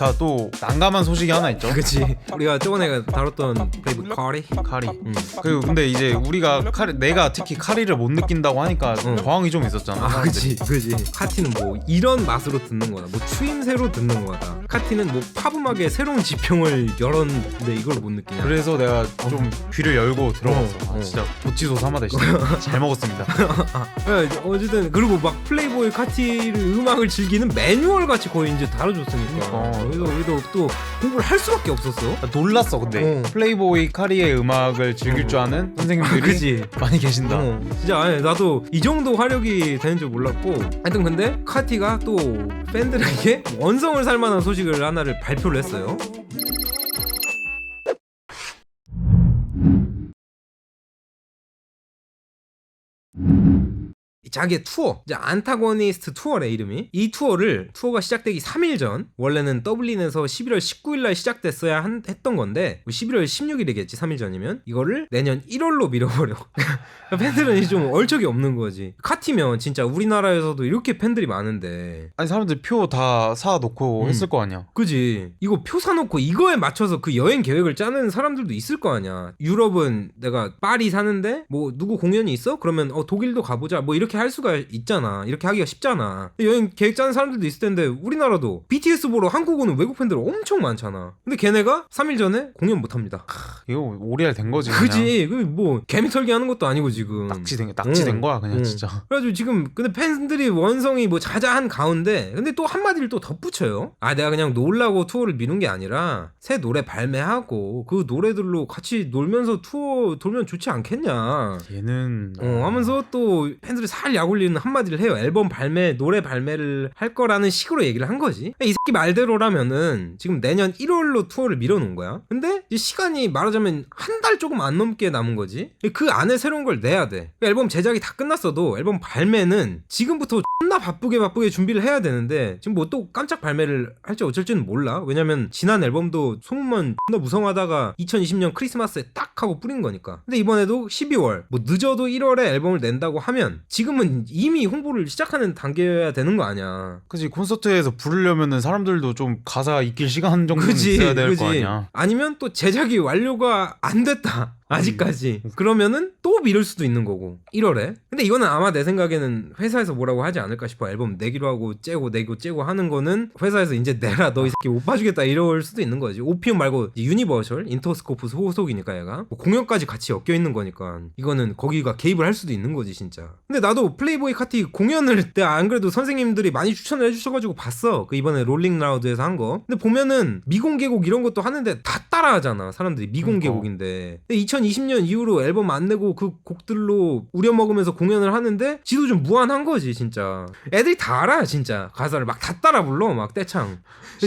자 또 난감한 소식이 하나 있죠. 그치 우리가 저번에 다뤘던 플레이브 카리 카리. 음. 그리고 근데 이제 우리가 카리 내가 특히 카리를 못 느낀다고 하니까 응. 저항이 좀 있었잖아. 아. 그치 그치 카티는 뭐 이런 맛으로 듣는 거다 뭐 추임새로 듣는 거다 카티는 뭐 팝음악의 새로운 지평을 열었는데 이걸 못 느끼냐 그래서 내가 좀 귀를 열고 들어봤어. 어, 아, 어. 진짜 도치소 사마다 진짜 잘 먹었습니다. 네, 어쨌든 그리고 막 플레이보이 카티를 음악을 즐기는 매뉴얼 같이 거의 이제 다뤄줬으니까 어. 그래서 우리도 또 공부를 할 수밖에 없었어 아, 놀랐어 근데 어. 플레이보이 카리의 음악을 즐길 어. 줄 아는 선생님들이 그치 많이 계신다. 어, 진짜 아니, 나도 이 정도 화력이 되는 줄 몰랐고 하여튼 근데 카티가 또 팬들에게 원성을 살만한 소식을 하나를 발표를 했어요 자기의 투어 이제 안타고니스트 투어래 이름이. 이 투어를 투어가 시작되기 3일 전 원래는 더블린에서 11월 19일 날 시작됐어야 한- 했던 건데 11월 16일이겠지 3일 전이면. 이거를 내년 1월로 밀어버려. 팬들은 좀 얼척이 없는 거지. 카티면 진짜 우리나라에서도 이렇게 팬들이 많은데. 아니 사람들 표 다 사놓고 음. 했을 거 아니야. 그지? 이거 표 사놓고 이거에 맞춰서 그 여행 계획을 짜는 사람들도 있을 거 아니야. 유럽은 내가 파리 사는데 뭐 누구 공연이 있어? 그러면 어 독일도 가보자. 뭐 이렇게 할 수가 있잖아 이렇게 하기가 쉽잖아 여행 계획 짜는 사람들도 있을 텐데 우리나라도 BTS 보러 한국 오는 외국 팬들 엄청 많잖아 근데 걔네가 3일 전에 공연 못 합니다 이거 오리알 된 거지. 그지 그뭐 개미털기 하는 것도 아니고 지금 낙지된 낙지된 응. 거야 그냥 응. 진짜. 그래가지고 지금 근데 팬들이 원성이 뭐 자자한 가운데 근데 또 한마디를 또 덧붙여요 아 내가 그냥 놀라고 투어를 미룬 게 아니라 새 노래 발매하고 그 노래들로 같이 놀면서 투어 돌면 좋지 않겠냐 얘는 어, 하면서 또 팬들이 살 약올리는 한마디를 해요. 앨범 발매, 노래 발매를 할 거라는 식으로 얘기를 한 거지. 이 새끼 말대로라면은 지금 내년 1월로 투어를 밀어놓은 거야. 근데 이 시간이 말하자면 한 달 조금 안 넘게 남은 거지. 그 안에 새로운 걸 내야 돼. 그 앨범 제작이 다 끝났어도 앨범 발매는 지금부터 존나 바쁘게 바쁘게 준비를 해야 되는데 지금 뭐 또 깜짝 발매를 할지 어쩔지는 몰라. 왜냐면 지난 앨범도 소문만 존나 무성하다가 2020년 크리스마스에 딱 하고 뿌린 거니까. 근데 이번에도 12월 뭐 늦어도 1월에 앨범을 낸다고 하면 지금 은 이미 홍보를 시작하는 단계여야 되는 거 아니야. 그지 콘서트에서 부르려면은 사람들도 좀 가사 익힐 시간 정도는 그지, 있어야 될. 거 아니야. 아니면 또 제작이 완료가 안 됐다. 아직까지. 그러면은 또 미룰 수도 있는 거고. 1월에. 근데 이거는 아마 내 생각에는 회사에서 뭐라고 하지 않을까 싶어. 앨범 내기로 하고 째고 내고 째고 하는 거는 회사에서 이제 내라 너 이 새끼 못 봐주겠다 이럴 수도 있는 거지. 오피움 말고 유니버셜 인터스코프 소속이니까 얘가 뭐 공연까지 같이 엮여 있는 거니까 이거는 거기가 개입을 할 수도 있는 거지 진짜. 근데 나도 플레이보이 카티 공연을 내가 안 그래도 선생님들이 많이 추천을 해주셔가지고 봤어. 그 이번에 롤링 라우드에서 한 거. 근데 보면은 미공개곡 이런 것도 하는데 다 따라하잖아 사람들이 미공개곡인데. 근데 2020년 이후로 앨범 안 내고 그 곡들로 우려먹으면서 공연을 하는데 지도 좀 무한한 거지 진짜. 애들이 다 알아 진짜 가사를 막 다 따라 불러 막 떼창.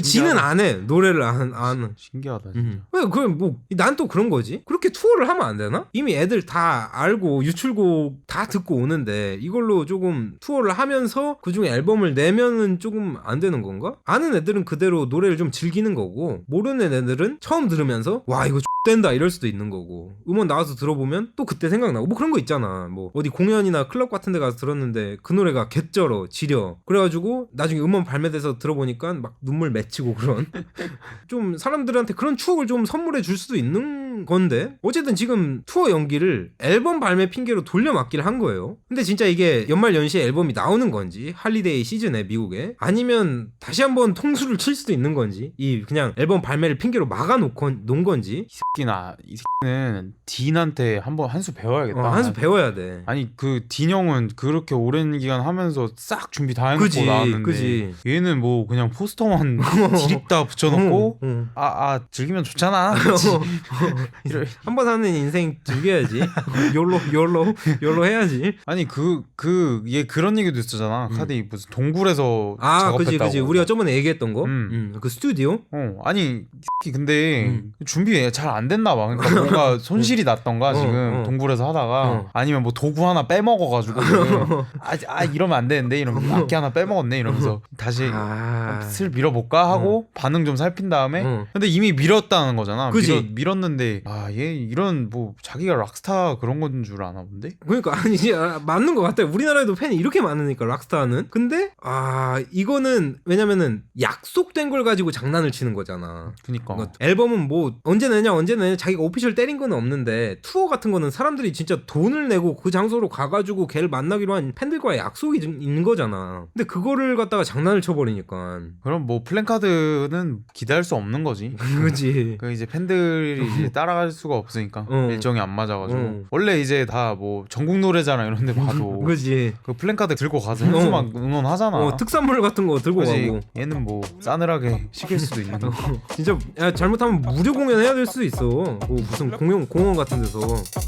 지는. 안 해 노래를 안 안. 신기하다. 진짜. 음. 왜 그럼 뭐난 또 그런 거지? 그렇게 투어를 하면 안 되나? 이미 애들 다 알고 유출곡 다 듣고 오는데 이걸로 조금 투어를 하면서 그중에 앨범을 내면은 조금 안 되는 건가? 아는 애들은 그대로 노래를 좀 즐기는 거고 모르는 애들은 처음 들으면서 와 이거 된다 이럴 수도 있는 거고. 음원 나와서 들어보면 또 그때 생각나고. 뭐 그런 거 있잖아. 뭐 어디 공연이나 클럽 같은 데 가서 들었는데 그 노래가 개쩔어 지려. 그래가지고 나중에 음원 발매돼서 들어보니까 막 눈물 맺히고 그런. 좀 사람들한테 그런 추억을 좀 선물해 줄 수도 있는 건데 어쨌든 지금 투어 연기를 앨범 발매 핑계로 돌려막기를 한 거예요 근데 진짜 이게 연말 연시에 앨범이 나오는 건지 할리데이 시즌에 미국에 아니면 다시 한번 통수를 칠 수도 있는 건지 이 그냥 앨범 발매를 핑계로 막아놓고 놓은 건지 이 새끼나 이 새끼는 딘한테 한번 한 수 배워야겠다. 어, 한수 배워야 돼 아니 그 딘형은 그렇게 오랜 기간 하면서 싹 준비 다 해놓고 그지, 나왔는데 그지. 얘는 뭐 그냥 포스터만 디립다 붙여놓고 어, 어. 아아 즐기면 좋잖아. 이럴- 한번 사는 인생 즐겨야지. 욜로 욜로 욜로 해야지. 아니 그 그 얘 그런 얘기도 있었잖아. 음. 카디 무슨 동굴에서 아, 작업했다고. 그지 그지. 우리가 저번에 얘기했던 거. 음. 음, 그 스튜디오. 어 아니 이 근데 음. 준비 잘 안 됐나 봐. 그러니까 뭔가 손실이 났던가 어, 지금 어. 동굴에서 하다가 어. 아니면 뭐 도구 하나 빼먹어가지고 지금 아, 아 이러면 안 되는데 이러면 악기 하나 빼먹었네 이러면서 다시 아. 슬 밀어볼까 하고 반응 좀 살핀 다음에 어. 근데 이미 밀었다는 거잖아. 그지. 밀었, 밀었는데 근데 아 얘 이런 뭐 자기가 락스타 그런 건 줄 아나 본데? 그러니까 아니 진짜 맞는 것 같아요. 우리나라에도 팬이 이렇게 많으니까 락스타는. 근데 아 이거는 왜냐면은 약속된 걸 가지고 장난을 치는 거잖아. 그니까 그러니까 앨범은 뭐 언제 내냐 언제 내냐 자기가 오피셜 때린 건 없는데 투어 같은 거는 사람들이 진짜 돈을 내고 그 장소로 가가지고 걔를 만나기로 한 팬들과의 약속이 좀 있는 거잖아. 근데 그거를 갖다가 장난을 쳐버리니까 그럼 뭐 플랜카드는 기대할 수 없는 거지. 그지. 그 이제 팬들이 이제 따라갈 수가 없으니까 어. 일정이 안 맞아가지고 어. 원래 이제 다 뭐 전국 노래자나 이런 데 봐도 그지. 그 플랜카드 들고 가서 현수 막 응원하잖아. 어 특산물 같은 거 들고 그지 가고. 얘는 뭐 싸늘하게 시킬 수도 있는 거. 진짜 야, 잘못하면 무료 공연 해야 될 수도 있어. 뭐 무슨 공연 공원 같은 데서.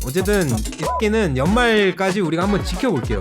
어쨌든 이 새끼는 연말까지 우리가 한번 지켜볼게요.